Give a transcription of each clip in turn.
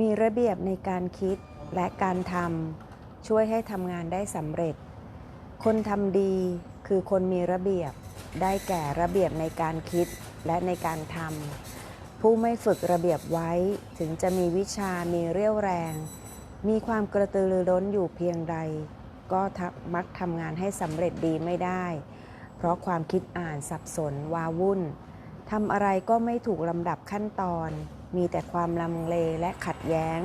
มีระเบียบในการคิดและการทำช่วยให้ทำงานได้สำเร็จ คนทำดีคือคนมีระเบียบ ได้แก่ระเบียบในการคิดและในการทำผู้ไม่ฝึกระเบียบไว้ถึงจะมีวิชามีเรี่ยวแรง มีความกระตือรือร้นอยู่เพียงใด ก็มักทำงานให้สำเร็จดีไม่ได้ เพราะความคิดอ่านสับสนวาวุ่นทำอะไรก็ไม่ถูกลำดับขั้นตอน มีแต่ความลังเลและขัดแย้ง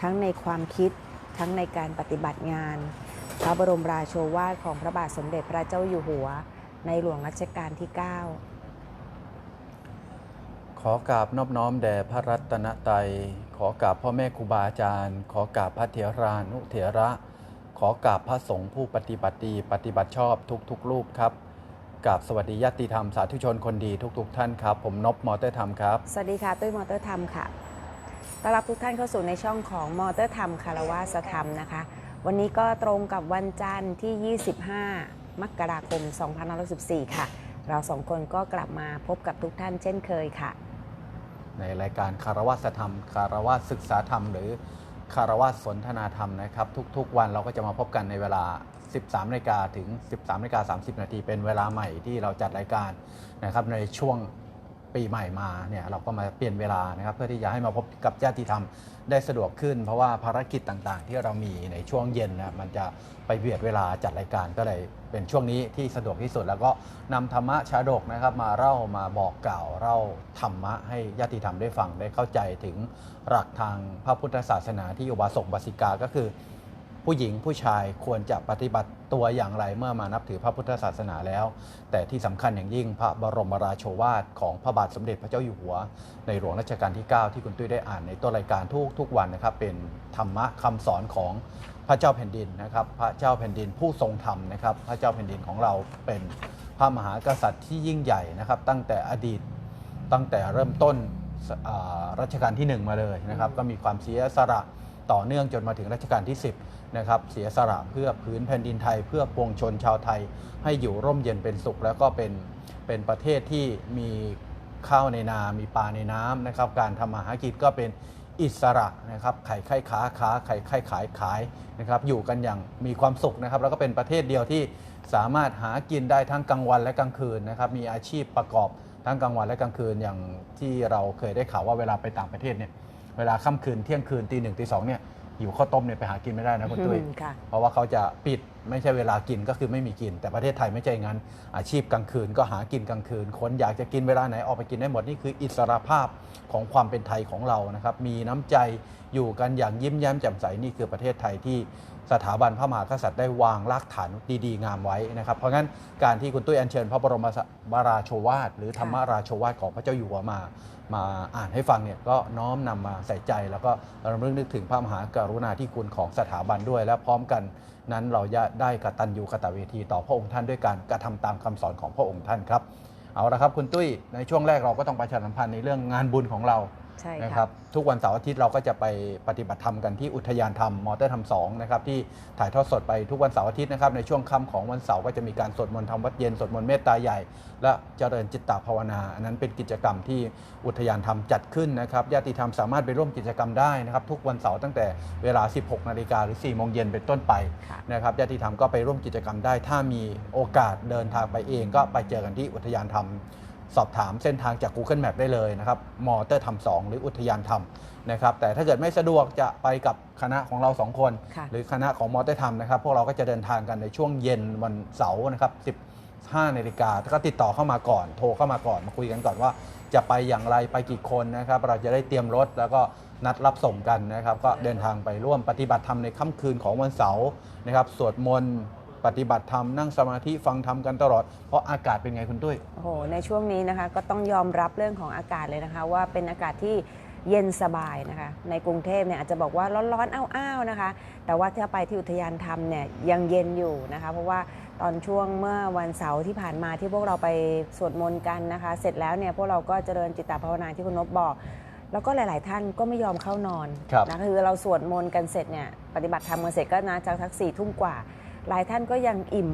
ทั้งในความคิดทั้งในการปฏิบัติงาน พระบรมราโชวาทของพระบาทสมเด็จพระเจ้าอยู่หัว ในหลวงรัชกาลที่ 9 ขอกราบนอบน้อมแด่พระรัตนตรัยขอกราบพ่อแม่ครูบาอาจารย์ ขอกราบพระเถรานุเถระ ขอกราบพระสงฆ์ผู้ปฏิบัติดีปฏิบัติชอบทุกๆรูปครับ กราบสวัสดีญาติธรรมสาธุชนคนดีทุกๆท่านครับ ผมนบมอเตอร์ธรรมครับ สวัสดีค่ะ ตุ้ยมอเตอร์ธรรมค่ะต้อนรับทุกท่านเข้าสู่ในช่องของมอเตอร์ธรรมคารวาสธรรมนะคะ วันนี้ก็ตรงกับวันจันทร์ที่ 25 มกราคม 2514ค่ะ เราสองคนก็กลับมาพบกับทุกท่านเช่นเคยค่ะ ในรายการคารวะธรรม คารวะศึกษาธรรม หรือคารวะสนทนาธรรมนะครับ ทุกๆ วันเราก็จะมาพบกันในเวลา 13นาฬิกาถึง 13นาฬิกา30 นาทีเป็นเวลาใหม่ที่เราจัดรายการนะครับในช่วงปีใหม่มาเนี่ยเราก็มาเปลี่ยนเวลานะครับเพื่อที่จะให้มาพบกับญาติธรรมได้สะดวกขึ้น เพราะว่าภารกิจต่างๆ ที่เรามีในช่วงเย็นนะมันจะไปเบียดเวลาจัดรายการก็เลยเป็นช่วงนี้ที่สะดวกที่สุด แล้วก็นำธรรมะชาดกนะครับมาเล่ามาบอกกล่าวเล่าธรรมะให้ญาติธรรมได้ฟังได้เข้าใจถึงหลักทางพระพุทธศาสนาที่อุบาสกบาสิกาก็คือ ผู้หญิงผู้ชายควรจะปฏิบัติตัวอย่างไรเมื่อมานับถือพระพุทธศาสนาแล้ว แต่ที่สำคัญอย่างยิ่งพระบรมราโชวาทของพระบาทสมเด็จพระเจ้าอยู่หัว ในหลวงรัชกาลที่ 9 ที่คุณตุ้ยได้อ่านในต้นรายการทุกทุกวันนะครับ เป็นธรรมะคำสอนของพระเจ้าแผ่นดินนะครับ พระเจ้าแผ่นดินผู้ทรงธรรมนะครับ พระเจ้าแผ่นดินของเราเป็นพระมหากษัตริย์ที่ยิ่งใหญ่นะครับ ตั้งแต่อดีตตั้งแต่เริ่มต้นรัชกาลที่ 1 มาเลยนะครับ ก็มีความเสียสละต่อเนื่องจนมาถึงรัชกาลที่ 10 นะครับเสียสละเพื่อพื้นแผ่นดินไทย เพื่อปวงชนชาวไทย ให้อยู่ร่มเย็นเป็นสุข แล้วก็เป็นเป็นประเทศที่มีข้าวในนา มีปลาในน้ำนะครับ การทำมาหากินก็เป็นอิสระนะครับไข่ไข่ขาขาไข่ไข่ขายขายนะครับอยู่กันอย่างมีความสุขนะครับ แล้วก็เป็นประเทศเดียวที่สามารถหากินได้ทั้งกลางวันและกลางคืนนะครับมีอาชีพประกอบทั้งกลางวันและกลางคืนอย่างที่เราเคยได้ข่าวว่าเวลาไปต่างประเทศเนี่ยเวลาค่ำคืนเที่ยงคืนตีหนึ่งตีสองเนี่ย หิวข้าวต้มเนี่ยไปหากินไม่ได้นะคุณตุ้ยอืมค่ะ เพราะว่าเขาจะปิดไม่ใช่เวลากินก็คือไม่มีกิน แต่ประเทศไทยไม่ใช่งั้น อาชีพกลางคืนก็หากินกลางคืน คนอยากจะกินเวลาไหนออกไปกินได้หมด นี่คืออิสรภาพของความเป็นไทยของเรานะครับ มีน้ำใจอยู่กันอย่างยิ้มแย้มแจ่มใสนี่คือประเทศไทยที่ สถาบันพระมหากษัตริย์ได้วางรากฐานดีๆ งามไว้นะครับ เพราะงั้นการที่คุณตุ้ยอัญเชิญพระบรมราโชวาท หรือธรรมราโชวาทของพระเจ้าอยู่หัวมา มาอ่านให้ฟังเนี่ยก็น้อมนำมาใส่ใจ แล้วก็รำลึกนึกถึงพระมหากรุณาธิคุณของสถาบันด้วย และพร้อมกันนั้นเราจะได้กตัญญูกตเวทีต่อพระองค์ท่านด้วยการกระทำตามคำสอนของพระองค์ท่านครับเอาละครับคุณตุ้ยในช่วงแรกเราก็ต้องประชาสัมพันธ์ในเรื่องงานบุญของเรา ใช่นะค่ะครับ ทุกวันเสาร์อาทิตย์เราก็จะไปปฏิบัติธรรมกันที่อุทยานธรรมมอเตอร์ธรรมสองนะครับที่ถ่ายทอดสดไปทุกวันเสาร์อาทิตย์นะครับในช่วงค่ำของวันเสาร์ก็จะมีการสวดมนต์ทำวัดเย็นสวดมนต์เมตตาใหญ่ และเจริญจิตตภาวนา อันนั้นเป็นกิจกรรมที่อุทยานธรรมจัดขึ้นนะครับญาติธรรมสามารถไปร่วมกิจกรรมได้นะครับทุกวันเสาร์ตั้งแต่เวลา 16 นาฬิกาหรือ 4 โมงเย็นเป็นต้นไปค่ะนะครับญาติธรรมก็ไปร่วมกิจกรรมได้ ถ้ามีโอกาสเดินทางไปเองก็ไปเจอกันที่อุทยานธรรม สอบถามเส้นทางจาก Google Map ได้เลยนะครับมอเตอร์ธรรม2หรืออุทยานธรรมนะครับแต่ถ้าเกิดไม่สะดวกจะไปกับคณะของเราสองคน ค่ะ หรือคณะของมอเตอร์ธรรมนะครับ พวกเราก็จะเดินทางกันในช่วงเย็นวันเสาร์นะครับ 15นาฬิกาก็ติดต่อเข้ามาก่อน โทรเข้ามาก่อนมาคุยกันก่อนว่า จะไปอย่างไรไปกี่คนนะครับ เราจะได้เตรียมรถแล้วก็นัดรับส่งกันนะครับ ก็เดินทางไปร่วมปฏิบัติธรรมในค่ำคืนของวันเสาร์นะครับสวดมนต์ ปฏิบัติธรรมนั่งสมาธิฟังธรรมกันตลอด เพราะอากาศเป็นไงคุณตุ้ย โอ้โห ในช่วงนี้นะคะก็ต้องยอมรับเรื่องของอากาศเลยนะคะ ว่าเป็นอากาศที่เย็นสบายนะคะ ในกรุงเทพเนี่ยอาจจะบอกว่าร้อนๆอ้าวๆนะคะ แต่ว่าถ้าไปที่อุทยานธรรมเนี่ยยังเย็นอยู่นะคะ เพราะว่าตอนช่วงเมื่อวันเสาร์ที่ผ่านมาที่พวกเราไปสวดมนต์กันนะคะ เสร็จแล้วเนี่ยพวกเราก็เจริญจิตตภาวนาที่คุณนบบอกแล้วก็หลาย ๆ ท่านก็ไม่ยอมเข้านอนครับนะคือเราสวดมนต์กันเสร็จเนี่ยปฏิบัติธรรมกันเสร็จก็นะจากทักสี่ทุ่มกว่า หลายท่านก็ยังอิ่ม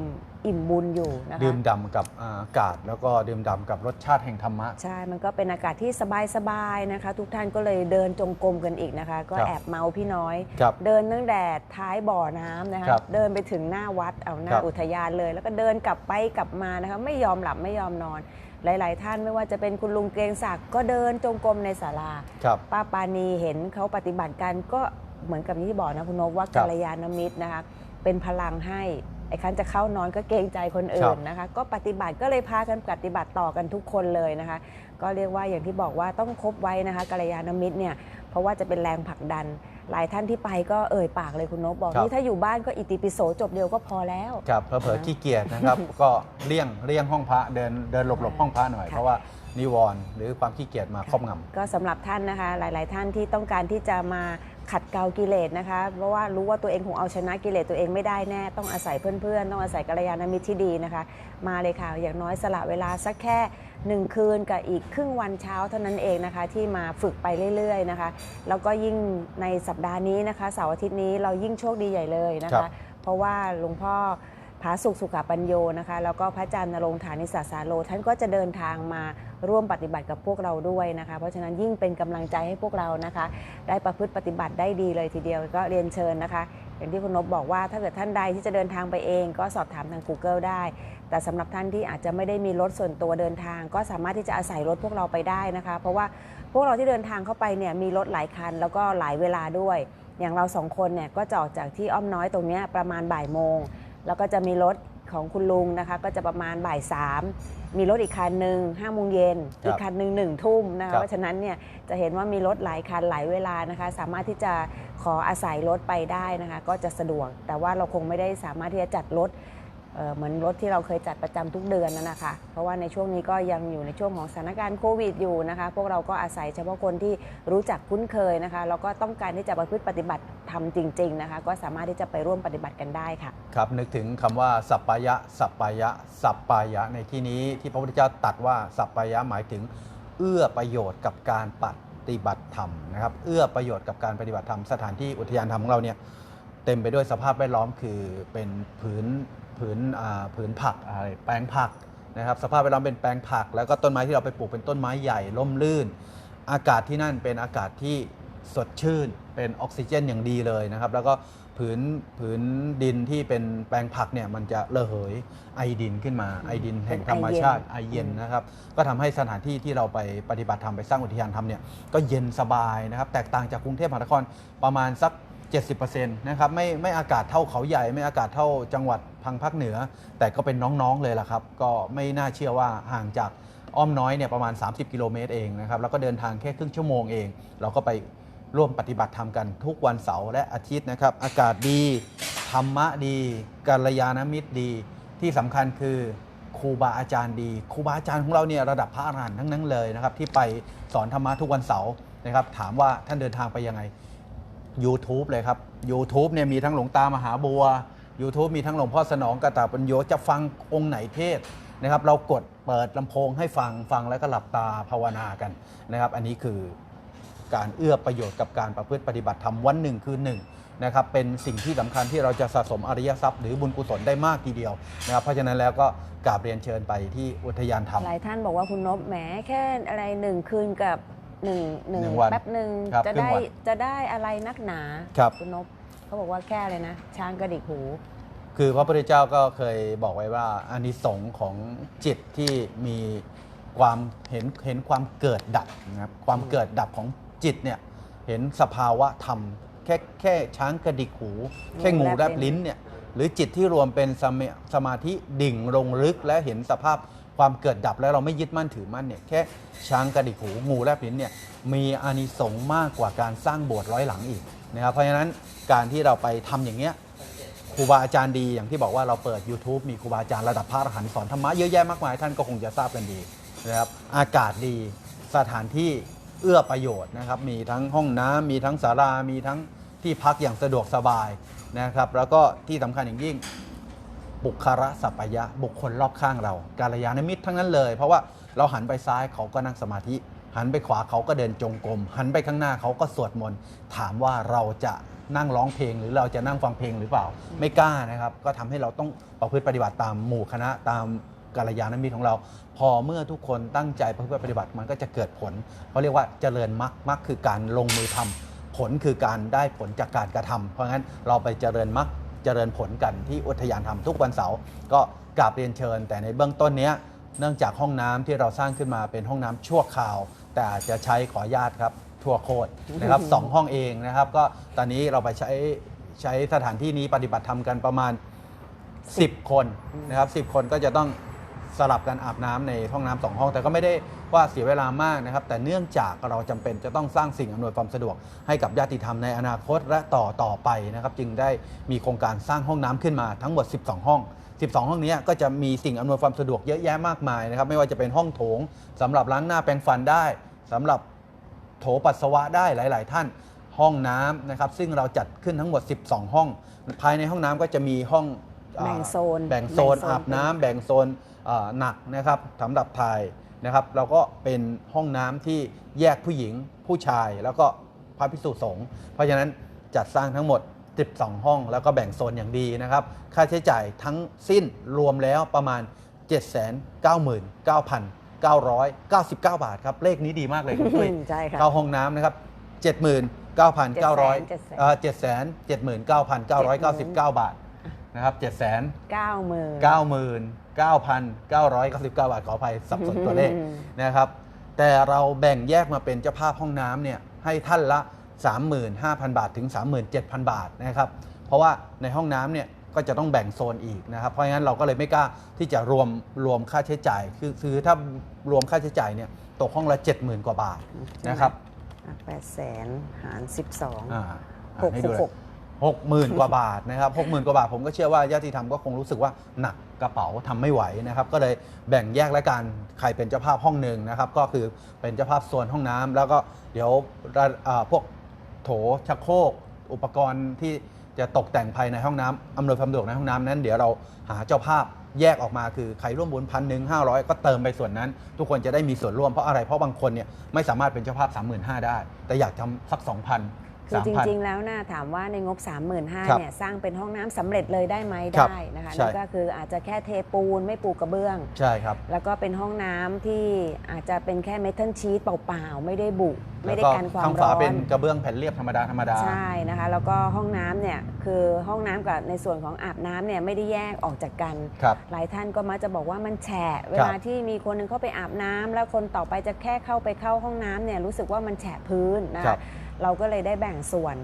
อิ่มบุญอยู่นะคะ ดื่มด่ำกับอ่าอากาศ แล้วก็ดื่มด่ำกับรสชาติแห่งธรรมะ ใช่ มันก็เป็นอากาศที่สบายๆนะคะ ทุกท่านก็เลยเดินจงกรมกันอีกนะคะ ก็ครับแอบเมาพี่น้อย ครับเดินตั้งแต่ท้ายบ่อน้ำนะคะ ครับเดินไปถึงหน้าวัดเอาหน้าครับอุทยานเลย แล้วก็เดินกลับไปกลับมานะคะ ไม่ยอมหลับไม่ยอมนอน หลาย ๆ ท่านไม่ว่าจะเป็นคุณลุงเกรียงศักดิ์ก็เดินจงกรมในศาลา ครับ ป้าปานีเห็นเขาปฏิบัติกันก็เหมือนกับที่บอกนะคุณนกว่าครักับลยาณมิตรนะคะ เป็นพลังให้ไอ้คันจะเข้านอนก็เกรงใจคนอื่นนะคะ ก็ปฏิบัติก็เลยพากันปฏิบัติต่อกันทุกคนเลยนะคะ ก็เรียกว่าอย่างที่บอกว่าต้องคบไว้นะคะกัลยาณมิตรเนี่ยเพราะว่าจะเป็นแรงผลักดัน หลายท่านที่ไปก็เอ่ยปากเลยคุณนกบอกครับนี่ถ้าอยู่บ้านก็อิติปิโสจบเดียวก็พอแล้วครับเผลอๆขี้เกียจนะครับ ก็เลี่ยงเลี่ยงห้องพระเดินเดินหลบหลบห้องพระหน่อยค่ะเพราะว่านิวรณ์หรือความขี้เกียจมาครอบงำก็สำหรับท่านนะคะ หลาย ๆ ท่านที่ต้องการที่จะมา ขัดเกลากิเลสนะคะ เพราะว่ารู้ว่าตัวเองคงเอาชนะกิเลสตัวเองไม่ได้แน่ ต้องอาศัยเพื่อนๆ ต้องอาศัยกัลยาณมิตรที่ดีนะคะ มาเลยค่ะ อย่างน้อยสละเวลาสักแค่หนึ่งคืนกับอีกครึ่งวันเช้าเท่านั้นเองนะคะ ที่มาฝึกไปเรื่อยๆนะคะ แล้วก็ยิ่งในสัปดาห์นี้นะคะเสาร์อาทิตย์นี้เรายิ่งโชคดีใหญ่เลยนะครัคะ บ เพราะว่าหลวงพ่อผาสุขสุขปัญโยนะคะ แล้วก็พระอาจารย์นรงค์ฐานิสาสาโล ท่านก็จะเดินทางมา ร่วมปฏิบัติกับพวกเราด้วยนะคะ เพราะฉะนั้นยิ่งเป็นกำลังใจให้พวกเรานะคะ ได้ประพฤติปฏิบัติได้ดีเลยทีเดียวก็เรียนเชิญนะคะ อย่างที่คุณนบบอกว่าถ้าเกิดท่านใดที่จะเดินทางไปเอง ก็สอบถามทาง Google ได้ แต่สำหรับท่านที่อาจจะไม่ได้มีรถส่วนตัวเดินทาง ก็สามารถที่จะอาศัยรถพวกเราไปได้นะคะ เพราะว่าพวกเราที่เดินทางเข้าไปเนี่ยมีรถหลายคัน แล้วก็หลายเวลาด้วย อย่างเราสองคนเนี่ยก็จะออกจากที่อ้อมน้อยตรงนี้ประมาณบ่ายโมงแล้วก็จะมีรถ ของคุณลุงนะคะ ก็จะประมาณบ่ายสามมีรถอีกคันหนึ่งห้าโมงเย็นครับอีกคันหนึ่งหนึ่งทุ่มนะครัคะบเพราะฉะนั้นเนี่ยจะเห็นว่ามีรถหลายคันหลายเวลานะคะ สามารถที่จะขออาศัยรถไปได้นะคะ ก็จะสะดวก แต่ว่าเราคงไม่ได้สามารถที่จะจัดรถ เหมือนรถที่เราเคยจัดประจำทุกเดือนนั่นนะคะ เพราะว่าในช่วงนี้ก็ยังอยู่ในช่วงของสถานการณ์โควิดอยู่นะคะ พวกเราก็อาศัยเฉพาะคนที่รู้จักคุ้นเคยนะคะ แล้วก็ต้องการที่จะประพฤติปฏิบัติทำจริง ๆนะคะ ก็สามารถที่จะไปร่วมปฏิบัติกันได้ค่ะ ครับ นึกถึงคำว่าสัปปายะ สัปปายะ สัปปายะ ในที่นี้ที่พระพุทธเจ้าตัดว่าสัปปายะหมายถึงเอื้อประโยชน์กับการปฏิบัติธรรมนะครับ เอื้อประโยชน์กับการปฏิบัติธรรม สถานที่อุทยานธรรมของเราเนี่ยเต็มไปด้วยสภาพแวดล้อมคือเป็นผืน ผืนอ่าผืนผักอะไรแปลงผักนะครับสภาพแวดล้อมเป็นแปลงผัก แล้วก็ต้นไม้ที่เราไปปลูกเป็นต้นไม้ใหญ่ร่มรื่น อากาศที่นั่นเป็นอากาศที่สดชื่นเป็นออกซิเจนอย่างดีเลยนะครับ แล้วก็ผืนผืนดินที่เป็นแปลงผักเนี่ยมันจะระเหยไอดินขึ้นมาไอดินแห่งธรรมชาติไอเย็นนะครับ ก็ทำให้สถานที่ที่เราไปปฏิบัติธรรมไปสร้างอุทยานธรรมเนี่ยก็เย็นสบายนะครับ แตกต่างจากกรุงเทพมหานครประมาณสัก 70%นะครับไม่ไม่อากาศเท่าเขาใหญ่ ไม่อากาศเท่าจังหวัด พังภาคเหนือ แต่ก็เป็นน้องๆเลยล่ะครับ ก็ไม่น่าเชื่อว่าห่างจากอ้อมน้อยเนี่ยประมาณ 30 กิโลเมตรเองนะครับแล้วก็เดินทางแค่ครึ่งชั่วโมงเอง เราก็ไปร่วมปฏิบัติธรรมกันทุกวันเสาร์และอาทิตย์นะครับ อากาศดีธรรมะดีกัลยาณมิตรดี ที่สำคัญคือครูบาอาจารย์ดีครูบาอาจารย์ของเราเนี่ยระดับพระอรหันต์ทั้งนั้นเลยนะครับ ที่ไปสอนธรรมะทุกวันเสาร์นะครับ ถามว่าท่านเดินทางไปยังไง YouTube เลยครับ YouTube เนี่ยมีทั้งหลวงตามหาบัว YouTube มีทั้งหลวงพ่อสนองกตาปัญโยจะฟังองค์ไหนเทศน์นะครับ เรากดเปิดลำโพงให้ฟังฟังแล้วก็หลับตาภาวนากันนะครับ อันนี้คือการเอื้อประโยชน์กับการประพฤติปฏิบัติธรรมวันหนึ่งคือหนึ่งนะครับเป็นสิ่งที่สำคัญที่เราจะสะสมอริยทรัพย์ หรือบุญกุศลได้มากทีเดียวนะครับเพราะฉะนั้นแล้วก็กราบเรียนเชิญไปที่อุทยานธรรมหลายท่านบอกว่าคุณนบแหมแค่อะไรหนึ่งคืนกับหนึ่งหนึ่งหนึ่งวันแป๊บหนึ่งครับจะครึ่งได้วันจะได้อะไรนักหนาครับคุณนบ เขาบอกว่าแค่เลยนะ ช้างกระดิกหู คือพระพุทธเจ้าก็เคยบอกไว้ว่าอานิสงส์ของจิตที่มีความเห็นเห็นความเกิดดับนะครับความเกิดดับของจิตเนี่ยเห็นสภาวะธรรม แค่แค่ช้างกระดิกหู แค่งูแลบลิ้นเนี่ยหรือจิตที่รวมเป็นสมาสมาธิดิ่งลงลึกและเห็นสภาพความเกิดดับแล้วเราไม่ยึดมั่นถือมั่นเนี่ยแค่ช้างกระดิกหูงูแลบลิ้นเนี่ยมีอานิสงส์มากกว่าการสร้างโบสถ์ร้อยหลังอีกนะครับเพราะฉะนั้น การที่เราไปทำอย่างเงี้ยครูบาอาจารย์ดีอย่างที่บอกว่าเราเปิด YouTube มีครูบาอาจารย์ระดับพระอรหันต์สอนธรรมะเยอะแยะมากมายท่านก็คงจะทราบกันดีนะครับอากาศดีสถานที่เอื้อประโยชน์นะครับมีทั้งห้องน้ำมีทั้งศาลามีทั้งที่พักอย่างสะดวกสบายนะครับแล้วก็ที่สำคัญอย่างยิ่งบุคคาระสัปปายะบุคคลรอบข้างเรากาลยานมิตรทั้งนั้นเลย เพราะว่าเราหันไปซ้ายเขาก็นั่งสมาธิ หันไปขวาเขาก็เดินจงกรมหันไปข้างหน้าเขาก็สวดมนต์ถามว่าเราจะ นั่งร้องเพลงหรือเราจะนั่งฟังเพลงหรือเปล่า ไม่กล้านะครับ ก็ทำให้เราต้องประพฤติปฏิบัติตามหมู่คณะตามกัลยาณมิตรของเรา พอเมื่อทุกคนตั้งใจประพฤติปฏิบัติมันก็จะเกิดผลเขาเรียกว่าเจริญมรรคมรรคคือการลงมือทำผลคือการได้ผลจากการกระทำเพราะงั้นเราไปเจริญมรรคเจริญผลกันที่อุทยานธรรมทุกวันเสาร์ก็กราบเรียนเชิญ แต่ในเบื้องต้นเนี้ยเนื่องจากห้องน้ำที่เราสร้างขึ้นมาเป็นห้องน้ำชั่วคราว แต่อาจจะใช้ขออนุญาตครับ ทั่วโคตรนะครับสองห้องเองนะครับ ก็ตอนนี้เราไปใช้ใช้สถานที่นี้ปฏิบัติธรรมกันประมาณ 10 คนนะครับ10 คนก็จะต้องสลับกันอาบน้ำในห้องน้ำสองห้อง แต่ก็ไม่ได้ว่าเสียเวลามากนะครับ แต่เนื่องจากเราจำเป็นจะต้องสร้างสิ่งอำนวยความสะดวก ให้กับญาติธรรมในอนาคตและต่อต่อไปนะครับ จึงได้มีโครงการสร้างห้องน้ำขึ้นมาทั้งหมด 12 ห้อง 12 ห้องนี้ก็จะมีสิ่งอำนวยความสะดวกเยอะแยะมากมายนะครับ ไม่ว่าจะเป็นห้องโถงสำหรับล้างหน้าแปรงฟันได้สำหรับ โถปัสสาวะได้หลาย ๆ ท่านห้องน้ำนะครับซึ่งเราจัดขึ้นทั้งหมด 12 ห้อง ภายในห้องน้ำก็จะมีห้องอ่าแบ่งโซนแบ่งโซนแบ่งโซน อาบน้ำแบ่งโซนอ่าหนักนะครับสำหรับถ่ายนะครับเราก็เป็นห้องน้ำที่แยกผู้หญิงผู้ชายแล้วก็พระภิกษุสงฆ์เพราะฉะนั้นจัดสร้างทั้งหมด 12 ห้อง แล้วก็แบ่งโซนอย่างดีนะครับ ค่าใช้จ่ายทั้งสิ้นรวมแล้วประมาณ 799,999 บาทครับเลขนี้ดีมากเลยคุณตุ้ยใช่ค่ะ เข้าห้องน้ำนะครับ79,900เอ่อ779,999 บาทนะครับ7เก้าหมื่น 99,999 บาทขออภัยสับสนตัวเลขอืม นะครับ แต่เราแบ่งแยกมาเป็นเจ้าภาพห้องน้ำเนี่ยให้ท่านละ 35,000 บาทถึง 37,000 บาทนะครับ เพราะว่าในห้องน้ำเนี่ย ก็จะต้องแบ่งโซนอีกนะครับ เพราะงั้นเราก็เลยไม่กล้าที่จะรวมรวมค่าใช้จ่าย คือคือถ้ารวมค่าใช้จ่ายเนี่ยตกห้องละ 70,000 กว่าบาทนะครับแปดแสนหารสิบสองอ่าหกให้หดูกเลยหกหกหมื่นกว่าบาทนะครับหกหมื่นกว่าบาทผมก็เชื่อว่าญาติธรรมก็คงรู้สึกว่าหนักกระเป๋าทำไม่ไหวนะครับ ก็เลยแบ่งแยกและกันใครเป็นเจ้าภาพห้องหนึ่งนะครับ ก็คือเป็นเจ้าภาพส่วนห้องน้ำแล้วก็เดี๋ยวระอ่าพวกโถชักโครกอุปกรณ์ที่ จะตกแต่งภายในห้องน้ำอำนวยความสะดวกในห้องน้ำนั้น เดี๋ยวเราหาเจ้าภาพแยกออกมาคือใครร่วมบุญพันหนึ่งห้าร้อยก็เติมไปส่วนนั้น ทุกคนจะได้มีส่วนร่วมเพราะอะไรเพราะบางคนเนี่ยไม่สามารถเป็นเจ้าภาพ 35,000ได้ แต่อยากทำสัก 2,000 คือจ3,000 ริง ๆ แล้วนะถามว่าในงบ3 5 0 0 0ครับเนี่ยสร้างเป็นห้องน้ำสำเร็จเลยได้ไหมครับได้นะคะใช่นั่นก็คืออาจจะแค่เทปูนไม่ปูกระเบื้อง ใช่ครับ แล้วก็เป็นห้องน้ำที่อาจจะเป็นแค่เมทัลชีตเปล่า ๆ ไม่ได้บุ ไม่ได้แล้วกันความข้างร้ฝาอนเป็นกระเบื้องแผ่นเรียบธรรมดาธรรมดาใช่นะคะ แล้วก็ห้องน้ำเนี่ยคือห้องน้ำกับในส่วนของอาบน้ำเนี่ยไม่ได้แยกออกจากกัน ครับ หลายท่านก็มักจะบอกว่ามันแฉะเวลาที่มีคนหนึงเข้าไปอาบน้ำแล้วคนต่อไปจะแค่เข้าไปเข้าห้องน้ำเนี่ยรู้สึกว่ามันแฉะพื้นนะครัคะบ เราก็เลยได้แบ่งส่วน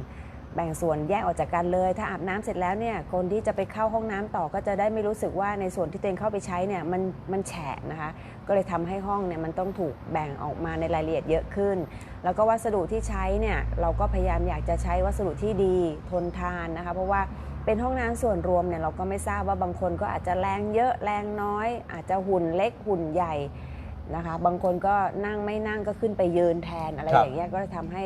แบ่งส่วนแยกออกจากกันเลย ถ้าอาบน้ำเสร็จแล้วเนี่ยคนที่จะไปเข้าห้องน้ำต่อก็จะได้ไม่รู้สึกว่าในส่วนที่ตัวเองเข้าไปใช้เนี่ยมันมันแฉะนะคะ ก็เลยทำให้ห้องเนี่ยมันต้องถูกแบ่งออกมาในรายละเอียดเยอะขึ้น แล้วก็วัสดุที่ใช้เนี่ยเราก็พยายามอยากจะใช้วัสดุที่ดีทนทานนะคะ เพราะว่าเป็นห้องน้ำส่วนรวมเนี่ยเราก็ไม่ทราบว่าบางคนก็อาจจะแรงเยอะแรงน้อย อาจจะหุ่นเล็กหุ่นใหญ่นะคะ บางคนก็นั่งไม่นั่งก็ขึ้นไปยืนแทนอะไรรอย่างเงี้ยก็ทำให้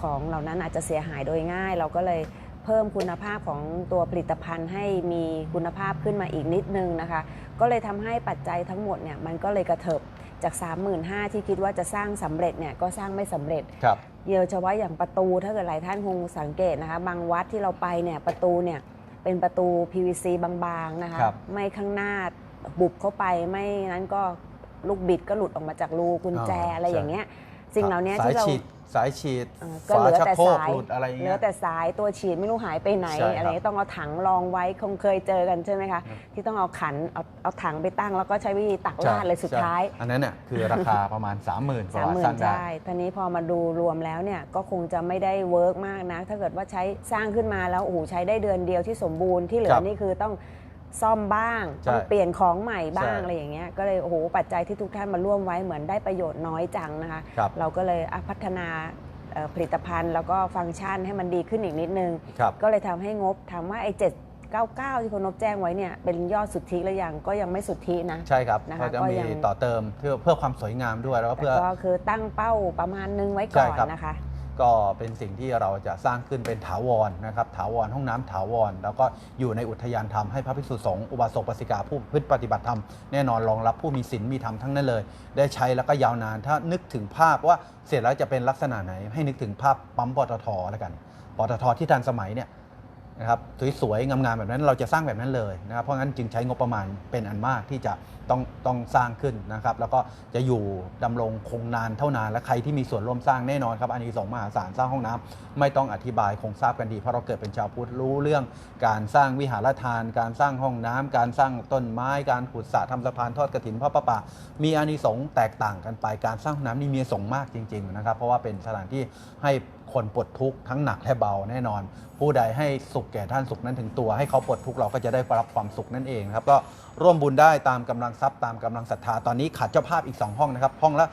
ของเหล่านั้นอาจจะเสียหายโดยง่าย เราก็เลยเพิ่มคุณภาพของตัวผลิตภัณฑ์ให้มีคุณภาพขึ้นมาอีกนิดนึงนะคะ ก็เลยทำให้ปัจจัยทั้งหมดเนี่ยมันก็เลยกระเถิบจาก 35,000ที่คิดว่าจะสร้างสำเร็จเนี่ยก็สร้างไม่สำเร็จครับเดียวเฉพาะอย่างประตูถ้าเกิดหลายท่านคงสังเกตนะคะบางวัดที่เราไปเนี่ยประตูเนี่ยเป็นประตู PVC บางๆนะคะครับไม่ข้างหน้าบุบเข้าไปไม่นั้นก็ลูกบิดก็หลุดออกมาจากรูกุญแจอ๋อออะไรอย่างเงี้ยสิ่งเหล่านี้สายที่เราฉีด สายฉีดเอ่อก็ฝาเหลือชักแต่โครกสายหลุดอะไรอย่างเหลืเงี้อย แต่สายตัวฉีดไม่รู้หายไปไหนใช่ครับอะไรเงี้ยต้องเอาถังรองไว้คงเคยเจอกันใช่ไหมคะครับที่ต้องเอาขันเอาเอาถังไปตั้ง แล้วก็ใช้วิธีตักราดเลยสุดใช่ท้าย อันนั้นเนี่ยคือราคา ประมาณ 30,000กว่าสามบาทหมื่สร้านงได้ใช่ทีนี้พอมาดูรวมแล้วเนี่ยก็คงจะไม่ได้เวิร์กมากนะ ถ้าเกิดว่าใช้สร้างขึ้นมาแล้วโอ้โหใช้ได้เดือนเดียวที่สมบูรณ์ที่เหลืครัอบ นี่คือต้อง ซ่อมบ้างใช่ต้องเปลี่ยนของใหม่บ้างใช่อะไรอย่างเงี้ยก็เลยโอ้โหปัจจัยที่ทุกท่านมาร่วมไว้เหมือนได้ประโยชน์น้อยจังนะคะ ครับ เราก็เลยอะพัฒนาเอ่อผลิตภัณฑ์ แล้วก็ฟังก์ชันให้มันดีขึ้นอีกนิดนึง ครับ ก็เลยทำให้งบถามว่าไอ้799ที่คุณนบแจ้งไว้เนี่ยเป็นยอดสุทธิหรือยังก็ยังไม่สุทธินะ ใช่ครับนะคะก็จะก็มียัง ต่อเติมเพื่อเพื่อความสวยงามด้วยแล้วก็แต่เพื่อ ก็คือตั้งเป้าประมาณนึงไว้ก่ใช่อนครับ นะคะ ก็เป็นสิ่งที่เราจะสร้างขึ้นเป็นถาวรนะครับถาวรห้องน้ำถาวร แล้วก็อยู่ในอุทยานธรรมให้พระภิกษุสงฆ์อุบาสกปสสิกาผู้พฤติปฏิบัติธรรมแน่นอนรองรับผู้มีศีลมีธรรมทั้งนั้นเลย ได้ใช้แล้วก็ยาวนานถ้านึกถึงภาพว่าเสร็จแล้วจะเป็นลักษณะไหน ให้นึกถึงภาพปั๊มปตทแล้วกันปตทที่ทันสมัยเนี่ย นะครับสวยๆงามๆแบบนั้นเราจะสร้างแบบนั้นเลยนะครับเพราะงั้นจึงใช้งบประมาณเป็นอันมากที่จะต้องต้องสร้างขึ้นนะครับแล้วก็จะอยู่ดำรงคงนานเท่านานและใครที่มีส่วนร่วมสร้างแน่นอนครับอันนี้สงมหาศาลสร้างห้องน้ำไม่ต้องอธิบายคงทราบกันดี เพราะเราเกิดเป็นชาวพุทธรู้เรื่อง การสร้างวิหารทาน การสร้างห้องน้ำการสร้างต้นไม้ การขุดสระทำสะพานทอดกระถินพ่อประป่ามีอานิสงส์แตกต่างกันไปการสร้างห้องน้ำนี่มีสงมากจริงๆนะครับเพราะว่าเป็นสถานที่ให้ คนปลดทุกข์ทั้งหนักและเบาแน่นอน ผู้ใดให้สุขแก่ท่านสุขนั้นถึงตัว ให้เขาปลดทุกข์เราก็จะได้รับความสุขนั่นเองครับก็ร่วมบุญได้ตามกำลังทรัพย์ตามกำลังศรัทธาตอนนี้ขาดเจ้าภาพอีก 2 ห้องนะครับ ห้องละ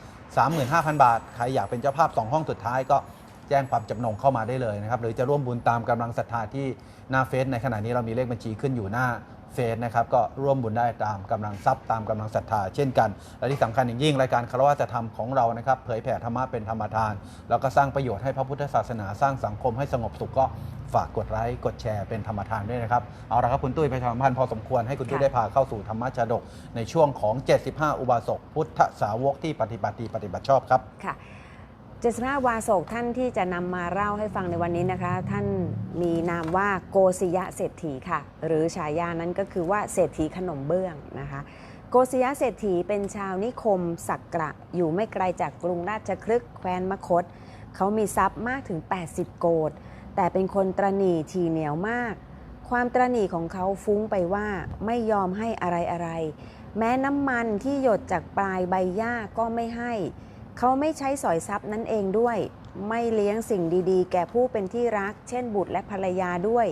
35,000 บาท ใครอยากเป็นเจ้าภาพ 2 ห้องสุดท้ายก็แจ้งความจำนงเข้ามาได้เลยนะครับหรือจะร่วมบุญตามกำลังศรัทธาที่หน้าเฟซในขณะนี้เรามีเลขบัญชีขึ้นอยู่หน้า เฟซนะครับก็ร่วมบุญได้ตามกำลังทรัพย์ตามกำลังศรัทธาเช่นกัน และที่สำคัญอย่างยิ่งรายการคารวะธรรมของเรานะครับเผยแผ่ธรรมะเป็นธรรมทาน แล้วก็สร้างประโยชน์ให้พระพุทธศาสนาสร้างสังคมให้สงบสุขก็ฝากกดไลค์กดแชร์เป็นธรรมทานด้วยนะครับเอาละครับคุณตุ้ยไปทำพันธ์พอสมควรให้คุณตุ้ยได้พาเข้าสู่ธรรมะชาดก ในช่วงของ 75 อุบาสกพุทธสาวกที่ปฏิบัติดีปฏิบัติชอบครับค่ะ 75 วาโศกท่านที่จะนำมาเล่าให้ฟังในวันนี้นะคะ ท่านมีนามว่าโกศยะเศรษฐีค่ะ หรือฉายานั้นก็คือว่าเศรษฐีขนมเบื้องนะคะ โกศยะเศรษฐีเป็นชาวนิคมสักกระ อยู่ไม่ไกลจากกรุงราชคลึกแคว้นมคต เขามีทรัพย์มากถึง 80 โกดแต่เป็นคนตรณีทีเหนียวมาก ความตรณีของเขาฟุ้งไปว่าไม่ยอมให้อะไรอะไรๆแม้น้ำมันที่หยดจากปลายใบหญ้าก็ไม่ให้ เขาไม่ใช้สอยทรัพย์นั้นเองด้วย ไม่เลี้ยงสิ่งดีๆ แก่ผู้เป็นที่รัก เช่นบุตรและภรรยาด้วย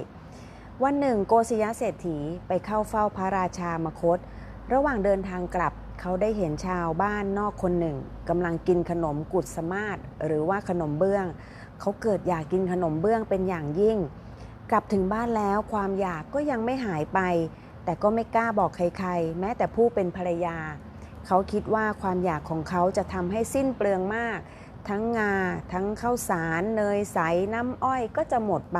วันหนึ่งโกศยะเศรษฐีไปเข้าเฝ้าพระราชามคต ระหว่างเดินทางกลับเขาได้เห็นชาวบ้านนอกคนหนึ่งกำลังกินขนมกุดสมาศหรือว่าขนมเบื้อง เขาเกิดอยากกินขนมเบื้องเป็นอย่างยิ่ง กลับถึงบ้านแล้วความอยากก็ยังไม่หายไป แต่ก็ไม่กล้าบอกใครๆ แม้แต่ผู้เป็นภรรยาเขาคิดว่าความอยากของเขาจะทำให้สิ้นเปลืองมาก ทั้งงา ทั้งข้าวสาร เนยใส น้ำอ้อยก็จะหมดไป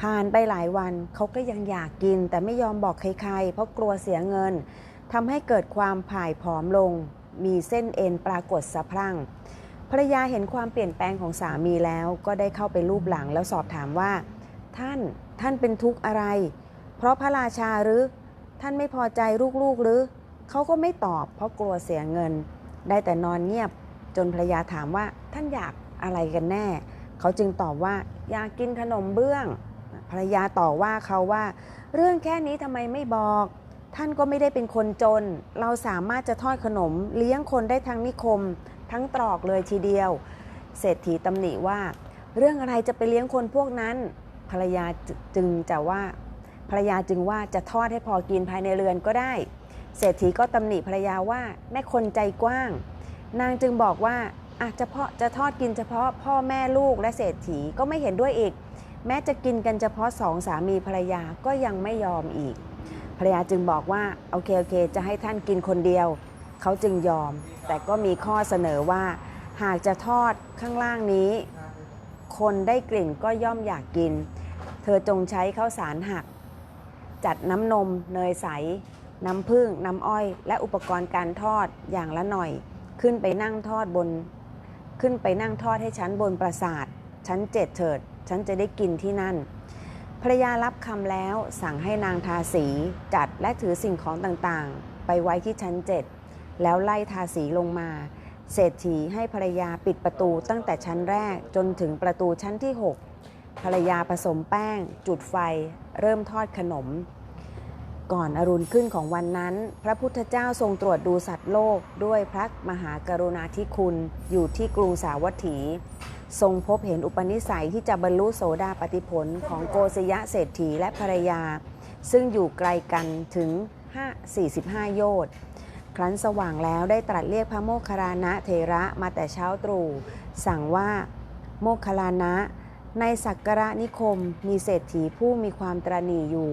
ผ่านไปหลายวันเขาก็ยังอยากกิน แต่ไม่ยอมบอกใครๆ เพราะกลัวเสียเงินทำให้เกิดความผ่ายผอมลง มีเส้นเอ็นปรากฏสะพรั่งภรรยาเห็นความเปลี่ยนแปลงของสามีแล้วก็ได้เข้าไปรูปหลังแล้วสอบถามว่า ท่านท่านเป็นทุกข์อะไร เพราะพระราชาหรือ ท่านไม่พอใจลูกๆหรือ เขาก็ไม่ตอบเพราะกลัวเสียเงิน ได้แต่นอนเงียบจนภรรยาถามว่าท่านอยากอะไรกันแน่ เขาจึงตอบว่าอยากกินขนมเบื้อง ภรรยาต่อว่าเขาว่า เรื่องแค่นี้ทำไมไม่บอก ท่านก็ไม่ได้เป็นคนจน เราสามารถจะทอดขนมเลี้ยงคนได้ทั้งนิคม ทั้งตรอกเลยทีเดียว เศรษฐีตำหนิว่า เรื่องอะไรจะไปเลี้ยงคนพวกนั้น ภรรยาจึงจะว่าภรรยาจึงว่าจะทอดให้พอกินภายในเรือนก็ได้ เศรษฐีก็ตำหนิภรรยาว่าแม่คนใจกว้าง นางจึงบอกว่าอาจจะเพาะจะทอดกินเฉพาะพ่อแม่ลูกและเศรษฐีก็ไม่เห็นด้วยอีก แม้จะกินกันเฉพาะสองสามีภรรยาก็ยังไม่ยอมอีก ภรรยาจึงบอกว่าโอเคโอเค จะให้ท่านกินคนเดียว เขาจึงยอม แต่ก็มีข้อเสนอว่า หากจะทอดข้างล่างนี้ คนได้กลิ่นก็ย่อมอยากกิน เธอจงใช้ข้าวสารหัก จัดน้ำนมเนยใส น้ำผึ้งน้ำอ้อย และอุปกรณ์การทอดอย่างละหน่อย ขึ้นไปนั่งทอดบน ขึ้นไปนั่งทอดให้ฉันบนปราสาท ชั้นเจ็ดเถิด ฉันจะได้กินที่นั่นภรรยารับคำแล้วสั่งให้นางทาสีจัดและถือสิ่งของต่างๆ ไปไว้ที่ชั้นเจ็ดแล้วไล่ทาสีลงมา เศรษฐีให้ภรรยาปิดประตูตั้งแต่ชั้นแรกจนถึงประตูชั้นที่ 6 ภรรยาผสมแป้ง จุดไฟ เริ่มทอดขนม ก่อนอรุณขึ้นของวันนั้น พระพุทธเจ้าทรงตรวจดูสัตว์โลกด้วยพระมหากรุณาธิคุณอยู่ที่กรุงสาวัตถี ทรงพบเห็นอุปนิสัยที่จะบรรลุโสดาปติผลของโกศยะเศรษฐีและภรรยา ซึ่งอยู่ไกลกันถึง5 45 โยชน์ครั้นสว่างแล้วได้ตรัสเรียกพระโมคคัลลานะเทระมาแต่เช้าตรู่สั่งว่าโมคคัลลานะ ในสักการะนิคมมีเศรษฐีผู้มีความตรณีอยู่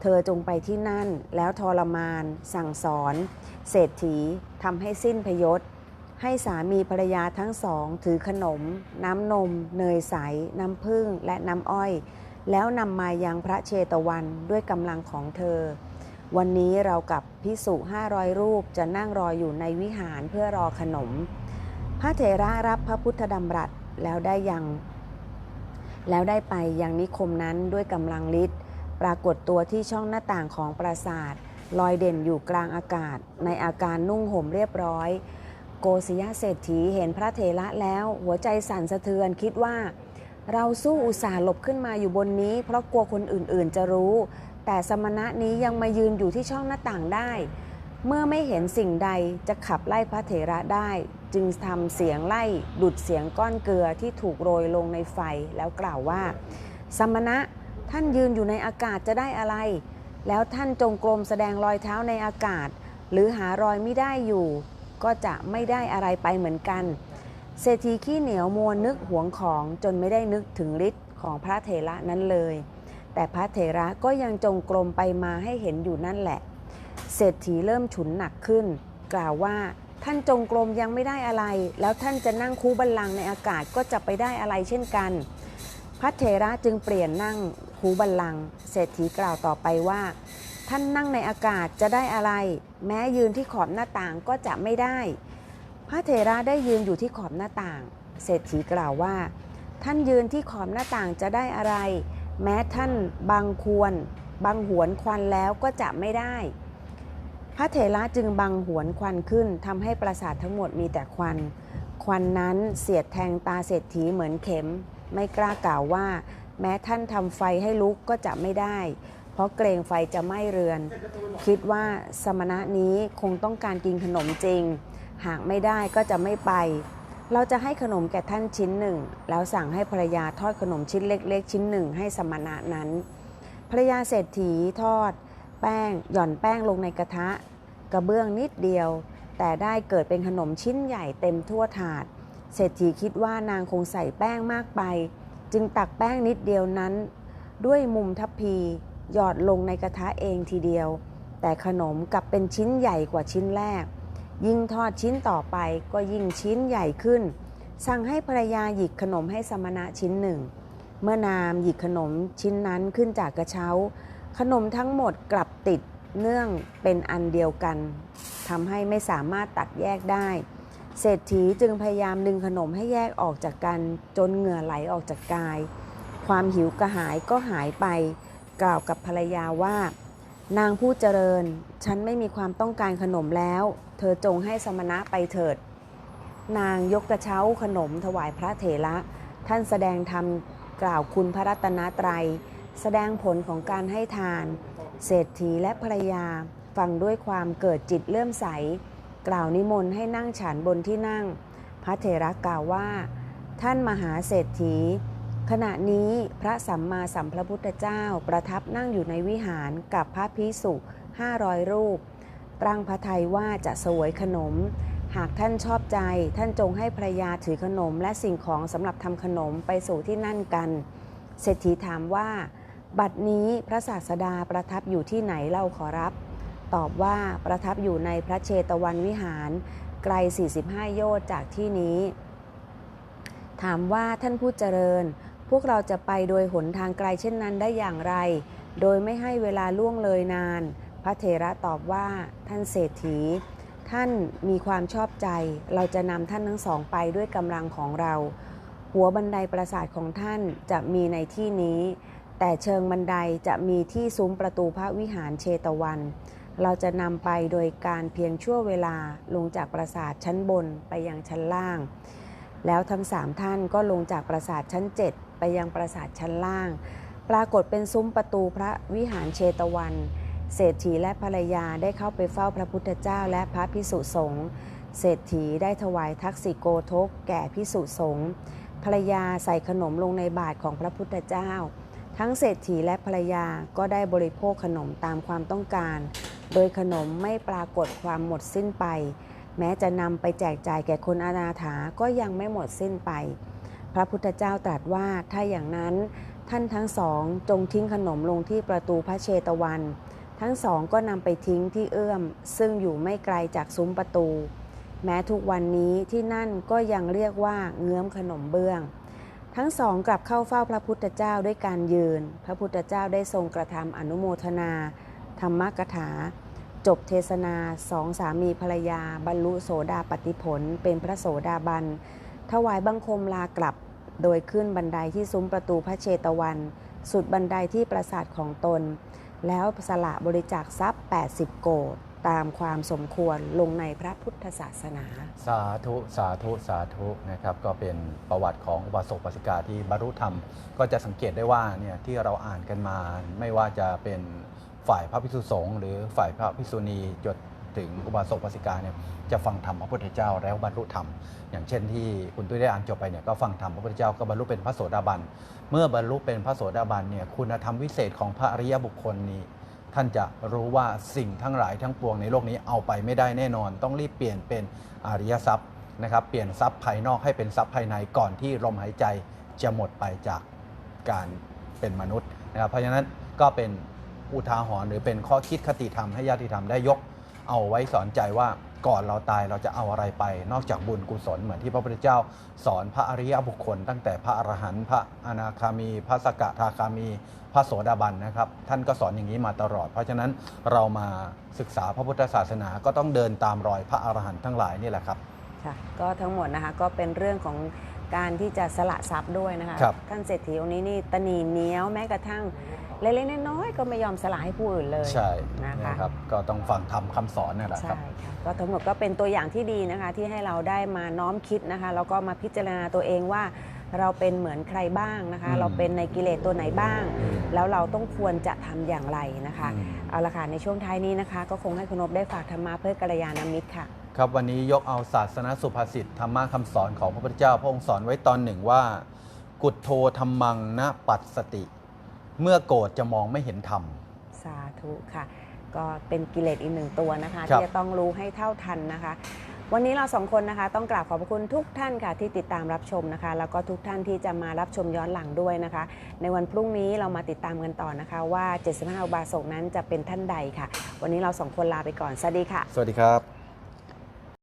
เธอจงไปที่นั่นแล้วทรมาน สั่งสอน เศรษฐีทำให้สิ้นพยศ ให้สามีภรรยาทั้งสอง ถือขนม น้ำนม เนยใส น้ำผึ้งและน้ำอ้อย แล้วนำมายังพระเชตวันด้วยกำลังของเธอ วันนี้เรากับพิสุ500รูปจะนั่งรออยู่ในวิหารเพื่อรอขนม พระเถระรับพระพุทธดำรัสแล้วได้ยัง แล้วได้ไปยังนิคมนั้นด้วยกำลังฤทธิ์ ปรากฏตัวที่ช่องหน้าต่างของปราสาทลอยเด่นอยู่กลางอากาศ ในอาการนุ่งห่มเรียบร้อย โกศยเศรษฐีเห็นพระเถระแล้วหัวใจสั่นสะเทือนคิดว่า เราสู้อุตส่าห์หลบขึ้นมาอยู่บนนี้ เพราะกลัวคนอื่นๆจะรู้ แต่สมณะนี้ยังมายืนอยู่ที่ช่องหน้าต่างได้ เมื่อไม่เห็นสิ่งใดจะขับไล่พระเถระได้ จึงทำเสียงไล่ดุดเสียงก้อนเกลือที่ถูกโรยลงในไฟแล้วกล่าวว่า สมณะ ท่านยืนอยู่ในอากาศจะได้อะไร แล้วท่านจงกรมแสดงรอยเท้าในอากาศ หรือหารอยไม่ได้อยู่ ก็จะไม่ได้อะไรไปเหมือนกัน เศรษฐีขี้เหนียวมัวนึกหวงของจนไม่ได้นึกถึงฤทธิ์ของพระเถระนั้นเลย แต่พระเถระก็ยังจงกรมไปมาให้เห็นอยู่นั่นแหละ เศรษฐีเริ่มฉุนหนักขึ้น กล่าวว่าท่านจงกรมยังไม่ได้อะไร แล้วท่านจะนั่งคูบัลลังในอากาศก็จะไปได้อะไรเช่นกัน พระเถระจึงเปลี่ยนนั่งคูบัลลังเศรษฐีกล่าวต่อไปว่า ท่านนั่งในอากาศจะได้อะไร แม้ยืนที่ขอบหน้าต่างก็จะไม่ได้ พระเถระได้ยืนอยู่ที่ขอบหน้าต่าง เศรษฐีกล่าวว่า ท่านยืนที่ขอบหน้าต่างจะได้อะไร แม้ท่านบางควรบังหวนควันแล้วก็จะไม่ได้ พระเถระจึงบังหวนควันขึ้นทำให้ปราสาททั้งหมดมีแต่ควัน ควันนั้นเสียดแทงตาเศรษฐีเหมือนเข็ม ไม่กล้ากล่าวว่า แม้ท่านทำไฟให้ลุกก็จะไม่ได้ เพราะเกรงไฟจะไหม้เรือน คิดว่าสมณะนี้คงต้องการกินขนมจริง หากไม่ได้ก็จะไม่ไป เราจะให้ขนมแก่ท่านชิ้นหนึ่ง แล้วสั่งให้ภรรยาทอดขนมชิ้นเล็ก ๆ ชิ้นหนึ่งให้สมณะนั้นภรรยาเศรษฐีทอด แป้งหย่อนแป้งลงในกระทะ กระเบื้องนิดเดียว แต่ได้เกิดเป็นขนมชิ้นใหญ่เต็มทั่วถาด เศรษฐีคิดว่านางคงใส่แป้งมากไป จึงตักแป้งนิดเดียวนั้น ด้วยมุมทัพพีหยอดลงในกระทะเองทีเดียว แต่ขนมกลับเป็นชิ้นใหญ่กว่าชิ้นแรก ยิ่งทอดชิ้นต่อไปก็ยิ่งชิ้นใหญ่ขึ้น สั่งให้ภรรยาหยิกขนมให้สมณะชิ้นหนึ่ง เมื่อนามหยิกขนมชิ้นนั้นขึ้นจากกระเช้า ขนมทั้งหมดกลับติดเนื่องเป็นอันเดียวกันทำให้ไม่สามารถตัดแยกได้ เศรษฐีจึงพยายามดึงขนมให้แยกออกจากกันจนเหงื่อไหลออกจากกาย ความหิวกระหายก็หายไป กล่าวกับภรรยาว่า นางผู้เจริญ ฉันไม่มีความต้องการขนมแล้ว เธอจงให้สมณะไปเถิด นางยกกระเช้าขนมถวายพระเถระ ท่านแสดงธรรมกล่าวคุณพระรัตนตรัย แสดงผลของการให้ทาน เศรษฐีและภรรยาฟังด้วยความเกิดจิตเลื่อมใส กล่าวนิมนต์ให้นั่งฉันบนที่นั่ง พระเถระกล่าวว่า ท่านมหาเศรษฐี ขณะนี้พระสัมมาสัมพุทธเจ้าประทับนั่งอยู่ในวิหารกับพระพิสุ500รูป ตรังพระไทยว่าจะสวยขนม หากท่านชอบใจท่านจงให้ภรรยาถือขนมและสิ่งของสำหรับทำขนมไปสู่ที่นั่นกัน เศรษฐีถามว่า บัดนี้พระศาสดาประทับอยู่ที่ไหนเล่าขอรับ ตอบว่าประทับอยู่ในพระเชตวันวิหารไกล 45 โยชน์จากที่นี้ ถามว่าท่านผู้เจริญ พวกเราจะไปโดยหนทางไกลเช่นนั้นได้อย่างไร โดยไม่ให้เวลาล่วงเลยนาน พระเถระตอบว่าท่านเศรษฐี ท่านมีความชอบใจ เราจะนำท่านทั้งสองไปด้วยกำลังของเรา หัวบันไดปราสาทของท่านจะมีในที่นี้ แต่เชิงบันไดจะมีที่ซุ้มประตูพระวิหารเชตวัน เราจะนำไปโดยการเพียงชั่วเวลาลงจากปราสาทชั้นบนไปยังชั้นล่าง แล้วทั้งสามท่านก็ลงจากปราสาทชั้น 7 ไปยังปราสาทชั้นล่าง ปรากฏเป็นซุ้มประตูพระวิหารเชตวัน เศรษฐีและภรรยาได้เข้าไปเฝ้าพระพุทธเจ้าและพระพิสุสงฆ์เศรษฐีได้ถวายทักษิโกทกแก่พิสุสงฆ์ภรรยาใส่ขนมลงในบาตรของพระพุทธเจ้า ทั้งเศรษฐีและภรรยาก็ได้บริโภคขนมตามความต้องการ โดยขนมไม่ปรากฏความหมดสิ้นไป แม้จะนำไปแจกจ่ายแก่คนอนาถาก็ยังไม่หมดสิ้นไป พระพุทธเจ้าตรัสว่าถ้าอย่างนั้นท่านทั้งสองจงทิ้งขนมลงที่ประตูพระเชตวัน ทั้งสองก็นำไปทิ้งที่เอื้อม ซึ่งอยู่ไม่ไกลจากซุ้มประตู แม้ทุกวันนี้ที่นั่นก็ยังเรียกว่าเงื้อมขนมเบื้อง ทั้งสองกลับเข้าเฝ้าพระพุทธเจ้าด้วยการยืน พระพุทธเจ้าได้ทรงกระทำอนุโมทนา ธรรมกถา จบเทศนาสองสามีภรรยา บรรลุโสดาปติผล เป็นพระโสดาบัน ถวายบังคมลากลับ โดยขึ้นบันไดที่ซุ้มประตูพระเชตวัน สุดบันไดที่ปราสาทของตน แล้วสละบริจาคทรัพย์ 80 โกดตามความสมควรลงในพระพุทธศาสนา สาธุสาธุสาธุนะครับก็เป็นประวัติของอุบาสกอุบาสิกาที่บรรลุธรรม ก็จะสังเกตได้ว่าเนี่ยที่เราอ่านกันมาไม่ว่าจะเป็น ฝ่ายพระภิกษุสงฆ์หรือฝ่ายพระภิกษุณีจดถึงอุบาสกอุบาสิกาเนี่ยจะฟังธรรมพระพุทธเจ้าแล้วบรรลุธรรม อย่างเช่นที่คุณตุ้ยได้อ่านจบไปเนี่ยก็ฟังธรรมพระพุทธเจ้าก็บรรลุเป็นพระโสดาบัน เมื่อบรรลุเป็นพระโสดาบันเนี่ยคุณธรรมวิเศษของพระอริยบุคคลนี้ ท่านจะรู้ว่าสิ่งทั้งหลายทั้งปวงในโลกนี้เอาไปไม่ได้แน่นอน ต้องรีบเปลี่ยนเป็นอริยทรัพย์นะครับเปลี่ยนทรัพย์ภายนอกให้เป็นทรัพย์ภายในก่อนที่ลมหายใจจะหมดไปจากการเป็นมนุษย์นะครับเพราะฉะนั้นก็เป็น อุทาหรณ์หรือเป็นข้อคิดคติธรรมให้ญาติธรรมได้ยก เอาไว้สอนใจว่าก่อนเราตายเราจะเอาอะไรไป นอกจากบุญกุศลเหมือนที่พระพุทธเจ้า สอนพระอริยบุคคล ตั้งแต่พระอรหันต์พระอนาคามี พระสกทาคามี พระโสดาบันนะครับ ท่านก็สอนอย่างนี้มาตลอด เพราะฉะนั้นเรามาศึกษาพระพุทธศาสนาก็ต้องเดินตามรอยพระอรหันต์ทั้งหลายนี่แหละครับค่ะก็ทั้งหมดนะคะก็เป็นเรื่องของการที่จะสละทรัพย์ด้วยนะคะครับท่านเศรษฐีองค์นี้นี่ตนีเหนียวแม้กระทั่ง เล็กๆน้อยๆก็ไม่ยอมสละให้ผู้อื่นเลยใช่นะคะนะครับก็ต้องฟังธรรมคำสอนนี่แหละครับใช่ค่ะก็ทั้งหมดก็เป็นตัวอย่างที่ดีนะคะที่ให้เราได้มาน้อมคิดนะคะแล้วก็มาพิจารณาตัวเองว่าเราเป็นเหมือนใครบ้างนะคะอืมเราเป็นในกิเลสตัวไหนบ้างอืมแล้วเราต้องควรจะทำอย่างไรนะคะอืมเอาละค่ะในช่วงท้ายนี้นะคะ ก็คงให้คุณนบได้ฝากธรรมะเพื่อกัลยาณมิตรค่ะ ครับวันนี้ยกเอาศาสนสุภาษิตธรรมะคำสอนของพระพุทธเจ้าพระองค์สอนไว้ตอนหนึ่งว่า กุฏโธธรรมังนะปัสสติ เมื่อโกรธจะมองไม่เห็นธรรม สาธุค่ะ ก็เป็นกิเลสอีกหนึ่งตัวนะคะ ครับ ที่จะต้องรู้ให้เท่าทันนะคะ วันนี้เราสองคนนะคะ ต้องกราบขอบพระคุณทุกท่านค่ะ ที่ติดตามรับชมนะคะ แล้วก็ทุกท่านที่จะมารับชมย้อนหลังด้วยนะคะ ในวันพรุ่งนี้เรามาติดตามกันต่อนะคะ ว่า 75อุบาสกนั้นจะเป็นท่านใดค่ะ วันนี้เราสองคนลาไปก่อนสวัสดีค่ะ สวัสดีครับ